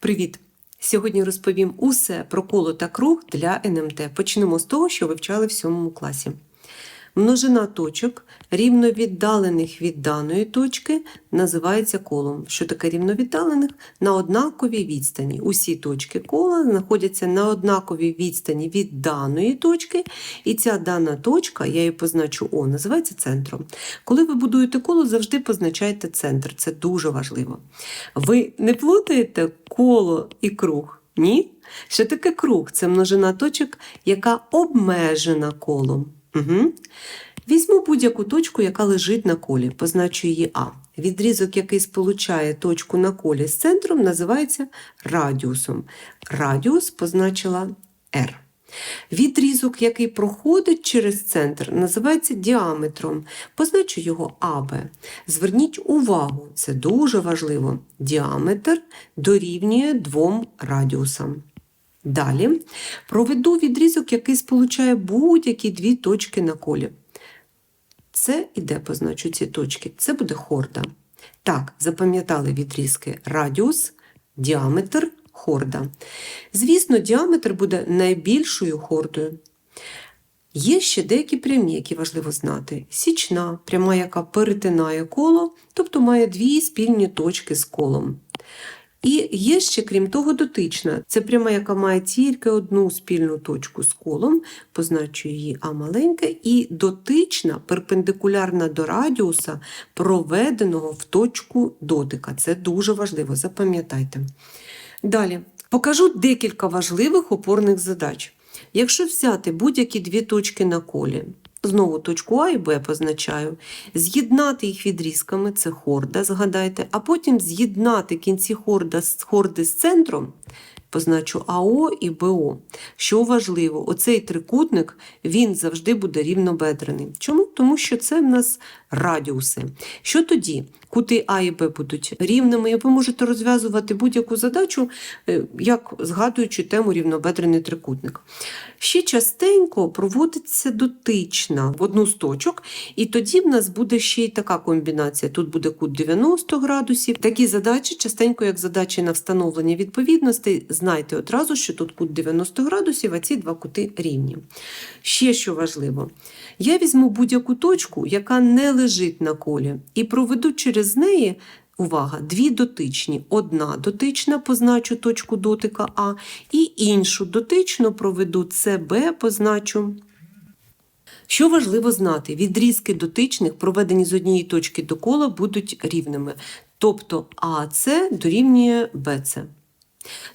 Привіт! Сьогодні розповім усе про коло та круг для НМТ. Почнемо з того, що вивчали в сьомому класі. Множина точок, рівновіддалених від даної точки, називається колом. Що таке рівновіддалених? На однаковій відстані. Усі точки кола знаходяться на однаковій відстані від даної точки, і ця дана точка, я її позначу О, називається центром. Коли ви будуєте коло, завжди позначайте центр. Це дуже важливо. Ви не плутаєте коло і круг? Ні? Що таке круг? Це множина точок, яка обмежена колом. Угу. Візьму будь-яку точку, яка лежить на колі, позначу її А. Відрізок, який сполучає точку на колі з центром, називається радіусом. Радіус позначила R. Відрізок, який проходить через центр, називається діаметром. Позначу його АБ. Зверніть увагу, це дуже важливо. Діаметр дорівнює двом радіусам. Далі проведу відрізок, який сполучає будь-які дві точки на колі. Це іде, позначу ці точки. Це буде хорда. Так, запам'ятали відрізки радіус, діаметр, хорда. Звісно, діаметр буде найбільшою хордою. Є ще деякі прямі, які важливо знати. Січна, пряма, яка перетинає коло, тобто має дві спільні точки з колом. І є ще, крім того, дотична. Це пряма, яка має тільки одну спільну точку з колом, позначу її А маленьке, і дотична, перпендикулярна до радіуса, проведеного в точку дотика. Це дуже важливо, запам'ятайте. Далі покажу декілька важливих опорних задач. Якщо взяти будь-які дві точки на колі, знову точку А і Б позначаю, з'єднати їх відрізками, це хорда, згадайте, а потім з'єднати кінці хорда, хорди з центром, позначу АО і БО. Що важливо, оцей трикутник він завжди буде рівнобедрений. Чому? Тому що це в нас радіуси. Що тоді? Кути А і Б будуть рівними, і ви можете розв'язувати будь-яку задачу, е, як згадуючи тему рівнобедрений трикутник. Ще частенько проводиться дотична в одну з точок, і тоді в нас буде ще й така комбінація. Тут буде кут 90 градусів. Такі задачі, частенько, як задачі на встановлення відповідностей, знайте одразу, що тут кут 90 градусів, а ці два кути рівні. Ще що важливо, я візьму будь-яку точку, яка не лежить на колі, і проведу через неї. Увага, дві дотичні. Одна дотична позначу точку дотика А, і іншу дотичну проведу СБ, позначу. Що важливо знати, відрізки дотичних, проведені з однієї точки до кола, будуть рівними. Тобто АС дорівнює БЦ.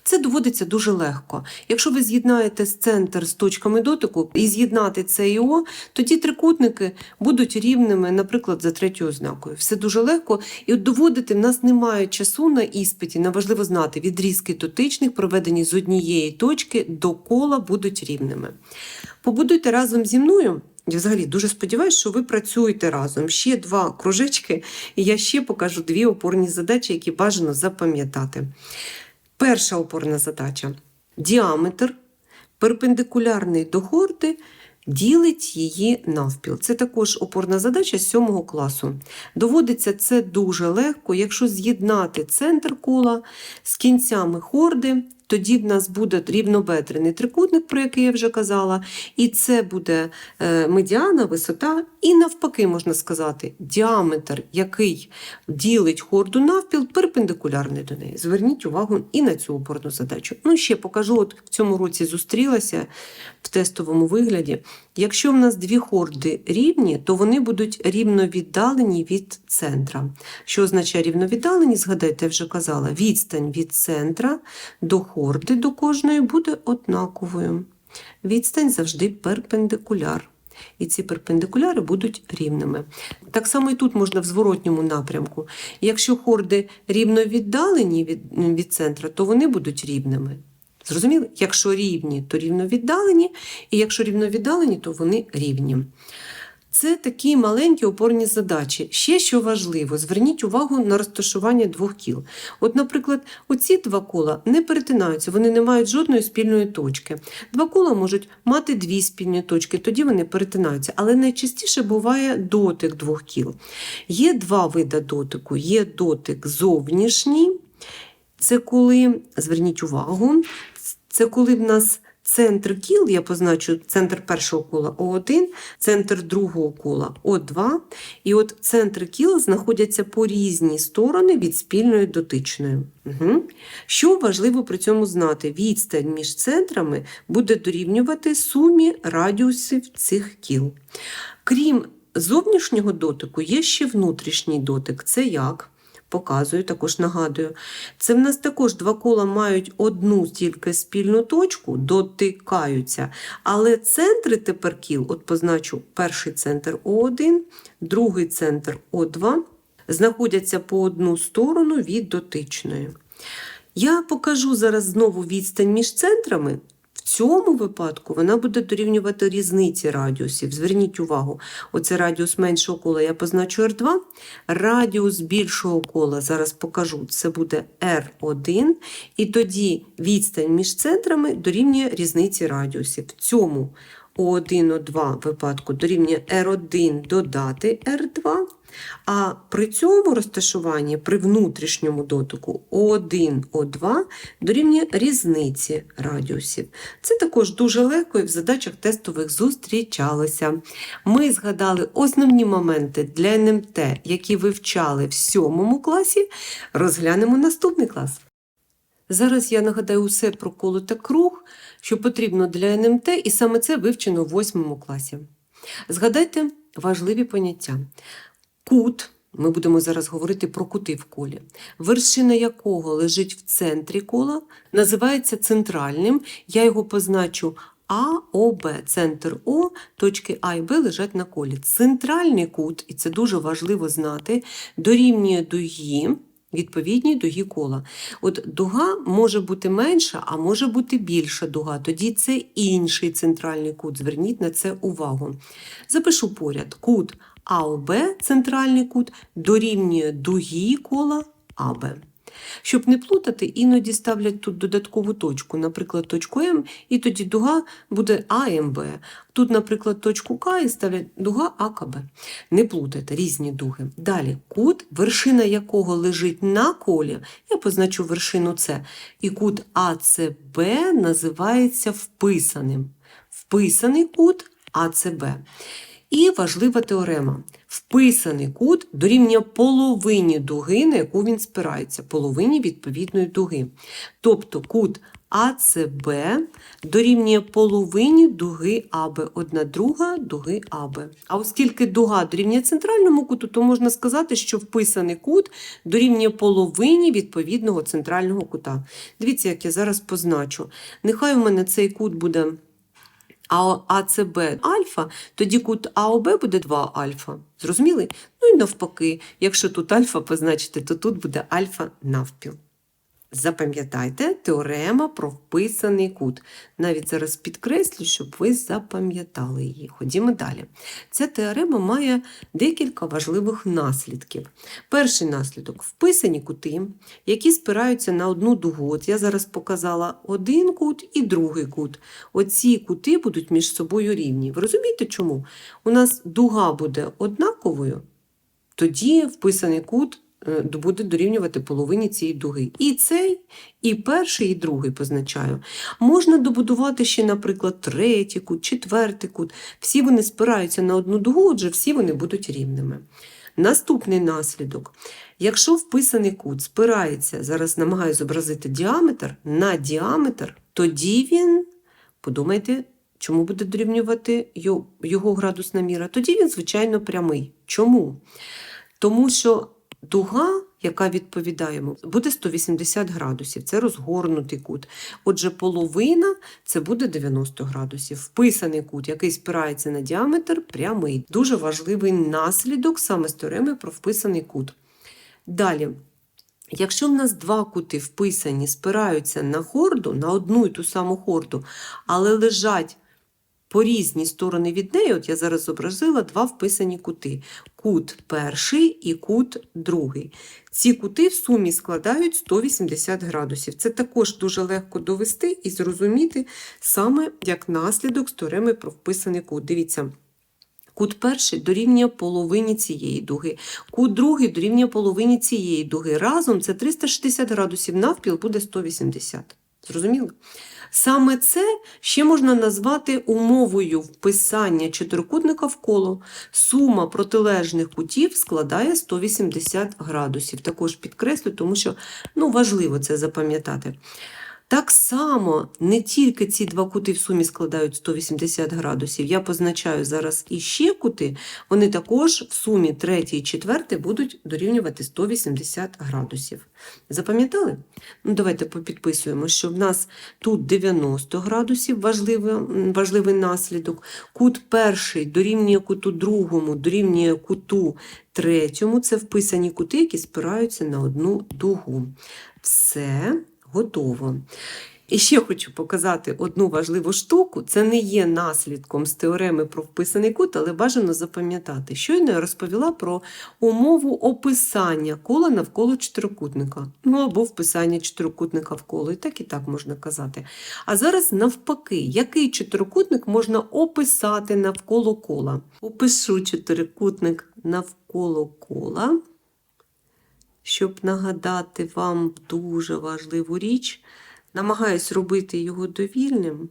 Це доводиться дуже легко. Якщо ви з'єднаєте центр з точками дотику і з'єднати С і О, тоді трикутники будуть рівними, наприклад, за третьою ознакою. Все дуже легко. І от доводити в нас немає часу на іспиті. Нам важливо знати, відрізки дотичних, проведені з однієї точки до кола, будуть рівними. Побудуйте разом зі мною. Я взагалі дуже сподіваюся, що ви працюєте разом. Ще два кружечки, і я ще покажу дві опорні задачі, які бажано запам'ятати. Перша опорна задача. Діаметр перпендикулярний до хорди ділить її навпіл. Це також опорна задача 7 класу. Доводиться це дуже легко, якщо з'єднати центр кола з кінцями хорди, тоді в нас буде рівнобедрений трикутник, про який я вже казала, і це буде е, медіана, висота, і навпаки, можна сказати, діаметр, який ділить хорду навпіл, перпендикулярний до неї. Зверніть увагу і на цю опорну задачу. Ну, ще покажу, от в цьому році зустрілася в тестовому вигляді. Якщо в нас дві хорди рівні, то вони будуть рівновіддалені від центра. Що означає рівновіддалені? Згадайте, я вже казала, відстань від центра до хорди до кожної буде однаковою. Відстань завжди перпендикуляр. І ці перпендикуляри будуть рівними. Так само і тут можна в зворотньому напрямку. Якщо хорди рівно віддалені від, від центра, то вони будуть рівними. Зрозуміли? Якщо рівні, то рівно віддалені, і якщо рівно віддалені, то вони рівні. Це такі маленькі опорні задачі. Ще що важливо, зверніть увагу на розташування двох кіл. От, наприклад, оці два кола не перетинаються, вони не мають жодної спільної точки. Два кола можуть мати дві спільні точки, тоді вони перетинаються. Але найчастіше буває дотик двох кіл. Є два види дотику: є дотик зовнішній. Це коли, зверніть увагу, це коли в нас центр кіл, я позначу центр першого кола О1, центр другого кола О2, і от центри кіл знаходяться по різні сторони від спільної дотичної. Угу. Що важливо при цьому знати? Відстань між центрами буде дорівнювати сумі радіусів цих кіл. Крім зовнішнього дотику, є ще внутрішній дотик. Це як? Показую, також нагадую. Це в нас також два кола мають одну тільки спільну точку, дотикаються. Але центри тепер кіл, от позначу перший центр О1, другий центр О2, знаходяться по одну сторону від дотичної. Я покажу зараз знову відстань між центрами. Цьому випадку вона буде дорівнювати різниці радіусів. Зверніть увагу, оце радіус меншого кола я позначу R2, радіус більшого кола, зараз покажу, це буде R1, і тоді відстань між центрами дорівнює різниці радіусів. В цьому O1, O2 випадку дорівнює R1 додати R2, а при цьому розташуванні, при внутрішньому дотику O1, O2 дорівнює різниці радіусів. Це також дуже легко і в задачах тестових зустрічалося. Ми згадали основні моменти для НМТ, які вивчали в сьомому класі. Розглянемо наступний клас. Зараз я нагадаю усе про коло та круг, що потрібно для НМТ, і саме це вивчено в восьмому класі. Згадайте важливі поняття. Кут, ми будемо зараз говорити про кути в колі, вершина якого лежить в центрі кола, називається центральним. Я його позначу А, О, Б. Центр О, точки А і Б лежать на колі. Центральний кут, і це дуже важливо знати, дорівнює дугі. Відповідній дугі кола. От дуга може бути менша, а може бути більша дуга. Тоді це інший центральний кут. Зверніть на це увагу. Запишу поряд. Кут АОБ, центральний кут, дорівнює дугі кола АБ. Щоб не плутати, іноді ставлять тут додаткову точку, наприклад, точку М, і тоді дуга буде АМБ. Тут, наприклад, точку К і ставлять дуга АКБ. Не плутайте різні дуги. Далі кут, вершина якого лежить на колі, я позначу вершину С. І кут АЦБ називається вписаним. Вписаний кут АЦБ. І важлива теорема. Вписаний кут дорівнює половині дуги, на яку він спирається, половині відповідної дуги. Тобто кут АЦБ дорівнює половині дуги АБ, одна друга дуги АБ. А оскільки дуга дорівнює центральному куту, то можна сказати, що вписаний кут дорівнює половині відповідного центрального кута. Дивіться, як я зараз позначу. Нехай у мене цей кут буде а АЦБ альфа, тоді кут АОБ буде 2 альфа. Зрозуміли? Ну і навпаки, якщо тут альфа позначити, то тут буде альфа навпіл. Запам'ятайте теорема про вписаний кут. Навіть зараз підкреслю, щоб ви запам'ятали її. Ходімо далі. Ця теорема має декілька важливих наслідків. Перший наслідок вписані кути, які спираються на одну дугу. От я зараз показала один кут і другий кут. Оці кути будуть між собою рівні. Ви розумієте чому? У нас дуга буде однаковою, тоді вписаний кут буде дорівнювати половині цієї дуги. І цей, і перший, і другий позначаю. Можна добудувати ще, наприклад, третій кут, четвертий кут. Всі вони спираються на одну дугу, отже, всі вони будуть рівними. Наступний наслідок. Якщо вписаний кут спирається, зараз намагаю зобразити діаметр на діаметр, тоді він, подумайте, чому буде дорівнювати його градусна міра? Тоді він, звичайно, прямий. Чому? Тому що дуга, яка відповідає буде 180 градусів. Це розгорнутий кут. Отже, половина це буде 90 градусів. Вписаний кут, який спирається на діаметр, прямий. Дуже важливий наслідок саме з теореми про вписаний кут. Далі. Якщо в нас два кути вписані, спираються на хорду, на одну і ту саму хорду, але лежать по різні сторони від неї, от я зараз зобразила два вписані кути: кут перший і кут другий. Ці кути в сумі складають 180 градусів. Це також дуже легко довести і зрозуміти саме як наслідок з теореми про вписаний кут. Дивіться. Кут перший дорівнює половині цієї дуги. Кут другий дорівнює половині цієї дуги. Разом це 360 градусів, навпіл буде 180. Зрозуміло? Саме це ще можна назвати умовою вписання чотирикутника в коло. Сума протилежних кутів складає 180 градусів. Також підкреслю, тому що ну, важливо це запам'ятати. Так само не тільки ці два кути в сумі складають 180 градусів. Я позначаю зараз іще кути, вони також в сумі третій і четвертий будуть дорівнювати 180 градусів. Запам'ятали? Ну, давайте попідписуємо, що в нас тут 90 градусів, важливий, важливий наслідок. Кут перший дорівнює куту другому, дорівнює куту третьому. Це вписані кути, які спираються на одну дугу. Все готово. І ще хочу показати одну важливу штуку. Це не є наслідком з теореми про вписаний кут, але бажано запам'ятати. Щойно я розповіла про умову описання кола навколо чотирикутника. Ну або вписання чотирикутника в коло. І так і так можна казати. А зараз навпаки, який чотирикутник можна описати навколо кола? Опишу чотирикутник навколо кола. Щоб нагадати вам дуже важливу річ, намагаюсь робити його довільним.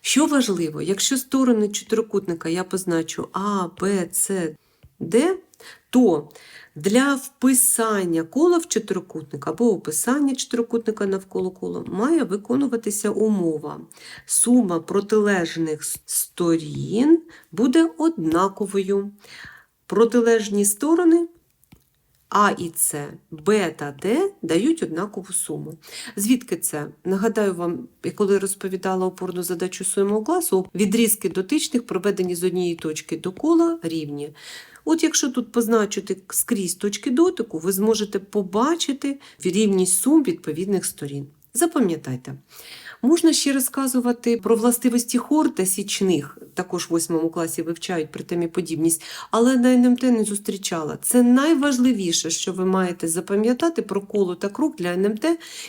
Що важливо, якщо сторони чотирикутника я позначу А, Б, С, Д, то для вписання кола в чотирикутник або описання чотирикутника навколо кола має виконуватися умова. Сума протилежних сторін буде однаковою. Протилежні сторони а і С, Б та Д дають однакову суму. Звідки це? Нагадаю вам, коли розповідала опорну задачу своєму класу, відрізки дотичних проведені з однієї точки до кола рівні. От якщо тут позначити скрізь точки дотику, ви зможете побачити рівність сум відповідних сторін. Запам'ятайте. Можна ще розказувати про властивості хор та січних, також в 8 класі вивчають при темі подібність, але на НМТ не зустрічала. Це найважливіше, що ви маєте запам'ятати про коло та круг для НМТ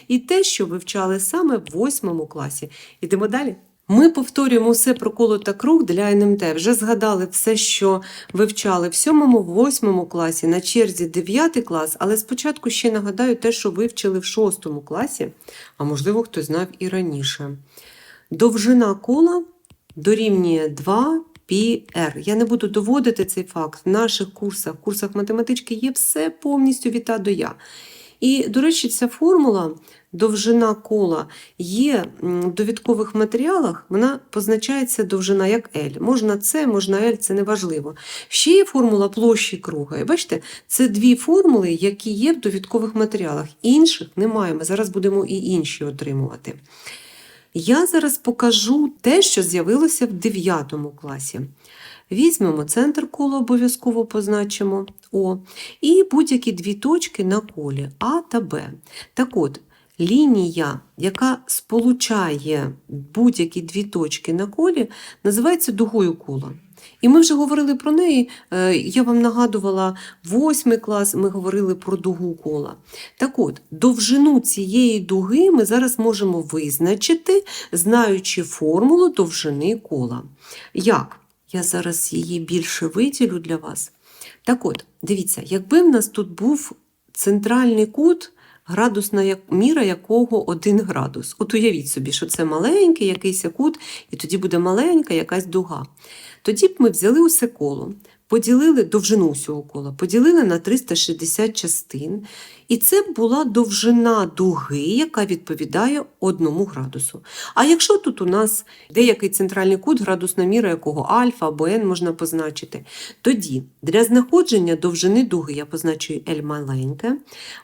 і те, що вивчали саме в 8 класі. Ідемо далі. Ми повторюємо все про коло та круг для НМТ. Вже згадали все, що вивчали в 7-8 класі, на черзі 9 клас, але спочатку ще нагадаю те, що вивчили в 6 класі, а можливо, хтось знав і раніше. Довжина кола дорівнює 2 πr. Я не буду доводити цей факт. В наших курсах, в курсах математички є все повністю від А до Я. І, до речі, ця формула, довжина кола, є в довідкових матеріалах, вона позначається довжина як L. Можна С, можна L, це не важливо. Ще є формула площі круга. І бачите, це дві формули, які є в довідкових матеріалах. Інших немає. Ми зараз будемо і інші отримувати. Я зараз покажу те, що з'явилося в 9 класі. Візьмемо центр кола, обов'язково позначимо О, і будь-які дві точки на колі А та Б. Так от, лінія, яка сполучає будь-які дві точки на колі, називається дугою кола. І ми вже говорили про неї. е, Я вам нагадувала восьмий клас, ми говорили про дугу кола. Так от, довжину цієї дуги ми зараз можемо визначити, знаючи формулу довжини кола. Як? Я зараз її більше виділю для вас. Так от, дивіться, якби в нас тут був центральний кут, градусна міра якого 1 градус. От уявіть собі, що це маленький якийсь кут, і тоді буде маленька якась дуга. Тоді б ми взяли усе коло, поділили довжину усього кола, поділили на 360 частин, і це була довжина дуги, яка відповідає 1 градусу. А якщо тут у нас деякий центральний кут, градусна міра якого альфа або n можна позначити, тоді для знаходження довжини дуги, я позначую L маленьке,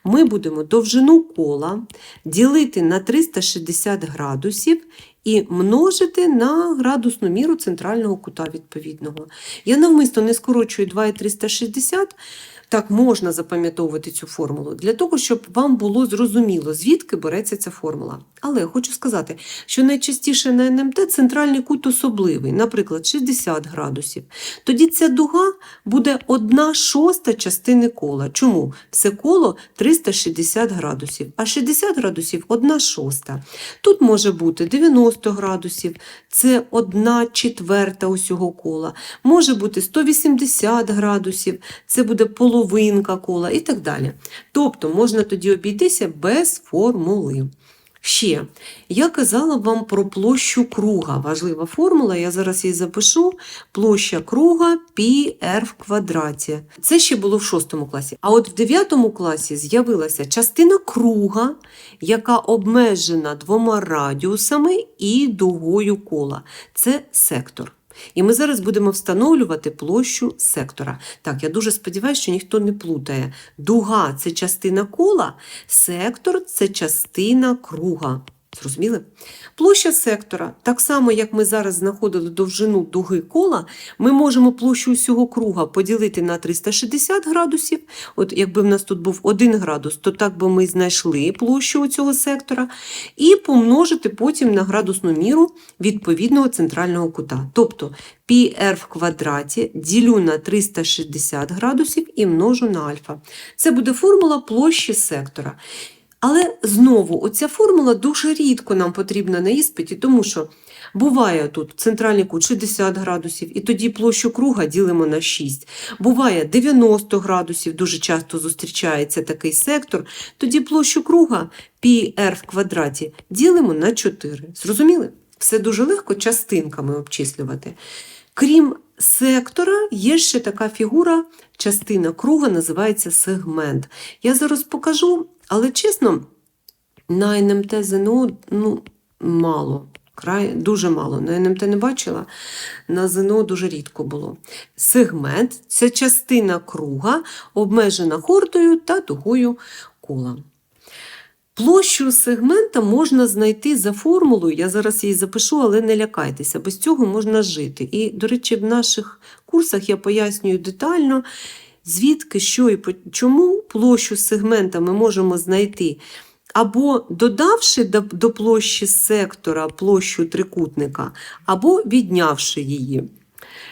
ми будемо довжину кола ділити на 360 градусів і множити на градусну міру центрального кута відповідного. Я навмисно не скорочую 2 і 360, Так, можна запам'ятовувати цю формулу для того, щоб вам було зрозуміло, звідки береться ця формула. Але хочу сказати, що найчастіше на НМТ центральний кут особливий, наприклад, 60 градусів. Тоді ця дуга буде 1 шоста частини кола. Чому? Все коло 360 градусів, а 60 градусів 1 шоста. Тут може бути 90 градусів, це 1 четверта усього кола. Може бути 180 градусів, це буде половинка кола і так далі. Тобто можна тоді обійтися без формули. Ще, я казала вам про площу круга. Важлива формула, я зараз її запишу. Площа круга πr в квадраті. Це ще було в шостому класі. А от в дев'ятому класі з'явилася частина круга, яка обмежена двома радіусами і дугою кола. Це сектор. І ми зараз будемо встановлювати площу сектора. Так, я дуже сподіваюся, що ніхто не плутає. Дуга це частина кола, сектор це частина круга. Зрозуміли? Площа сектора, так само як ми зараз знаходили довжину дуги кола, ми можемо площу усього круга поділити на 360 градусів. От якби в нас тут був 1 градус, то так би ми знайшли площу цього сектора, і помножити потім на градусну міру відповідного центрального кута. Тобто πr в квадраті ділю на 360 градусів і множу на альфа. Це буде формула площі сектора. Але знову, оця формула дуже рідко нам потрібна на іспиті, тому що буває тут центральний кут 60 градусів, і тоді площу круга ділимо на 6. Буває 90 градусів, дуже часто зустрічається такий сектор, тоді площу круга πr в квадраті ділимо на 4. Зрозуміли? Все дуже легко частинками обчислювати. Крім сектора, є ще така фігура, частина круга називається сегмент. Я зараз покажу, але чесно, на НМТ ЗНО ну, мало. Край дуже мало. На НМТ не бачила, на ЗНО дуже рідко було. Сегмент це частина круга, обмежена хордою та дугою кола. Площу сегмента можна знайти за формулою, я зараз її запишу, але не лякайтеся, без цього можна жити. І, до речі, в наших курсах я пояснюю детально, звідки, що і чому площу сегмента ми можемо знайти. Або додавши до, площі сектора площу трикутника, або віднявши її.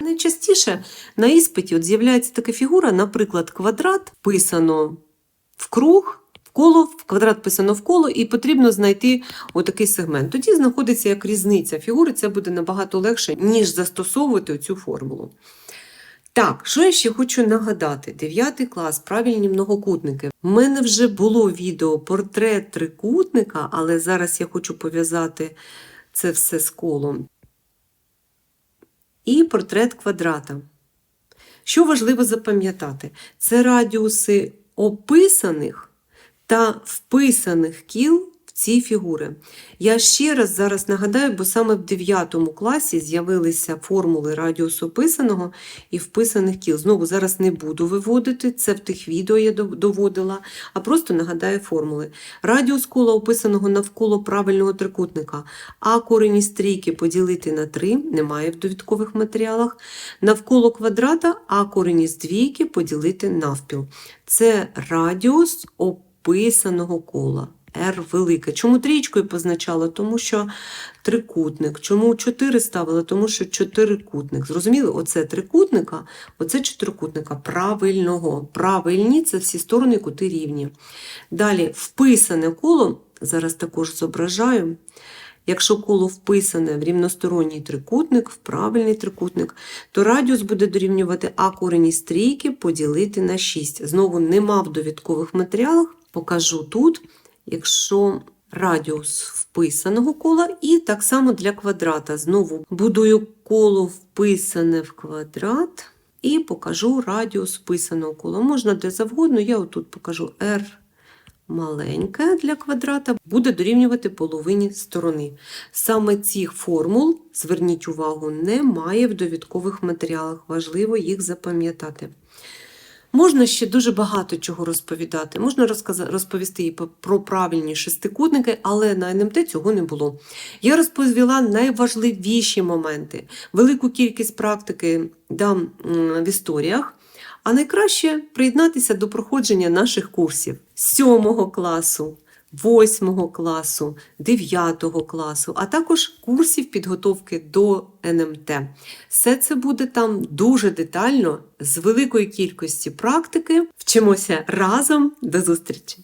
Найчастіше на іспиті от з'являється така фігура, наприклад, квадрат писано в круг, в коло, в квадрат писано в коло, і потрібно знайти отакий сегмент. Тоді знаходиться як різниця фігури, це буде набагато легше, ніж застосовувати цю формулу. Так, що я ще хочу нагадати? 9 клас, правильні многокутники. У мене вже було відео портрет трикутника, але зараз я хочу пов'язати це все з колом. І портрет квадрата. Що важливо запам'ятати? Це радіуси описаних та вписаних кіл в ці фігури. Я ще раз зараз нагадаю, бо саме в 9 класі з'явилися формули радіусу описаного і вписаних кіл. Знову зараз не буду виводити, це в тих відео я доводила, а просто нагадаю формули. Радіус кола описаного навколо правильного трикутника, а корені стрійки поділити на 3, немає в довідкових матеріалах. Навколо квадрата, а корені двійки поділити навпіл. Це радіус описаного кола. R велике. Чому трієчкою позначала? Тому що трикутник. Чому 4 ставила? Тому що чотирикутник. Зрозуміли? Оце трикутника, оце чотирикутника правильного. Правильні це всі сторони кути рівні. Далі вписане коло, зараз також зображаю. Якщо коло вписане в рівносторонній трикутник, в правильний трикутник, то радіус буде дорівнювати а корені стрійки поділити на 6. Знову нема в довідкових матеріалах, покажу тут, якщо радіус вписаного кола, і так само для квадрата. Знову будую коло вписане в квадрат і покажу радіус вписаного кола. Можна де завгодно, я отут покажу R маленьке для квадрата буде дорівнювати половині сторони. Саме цих формул, зверніть увагу, немає в довідкових матеріалах. Важливо їх запам'ятати. Можна ще дуже багато чого розповідати. Можна розповісти і про правильні шестикутники, але на НМТ цього не було. Я розповіла найважливіші моменти. Велику кількість практики дам в історіях. А найкраще приєднатися до проходження наших курсів 7 класу, 8 класу, 9 класу, а також курсів підготовки до НМТ. Все це буде там дуже детально, з великої кількості практики. Вчимося разом. До зустрічі!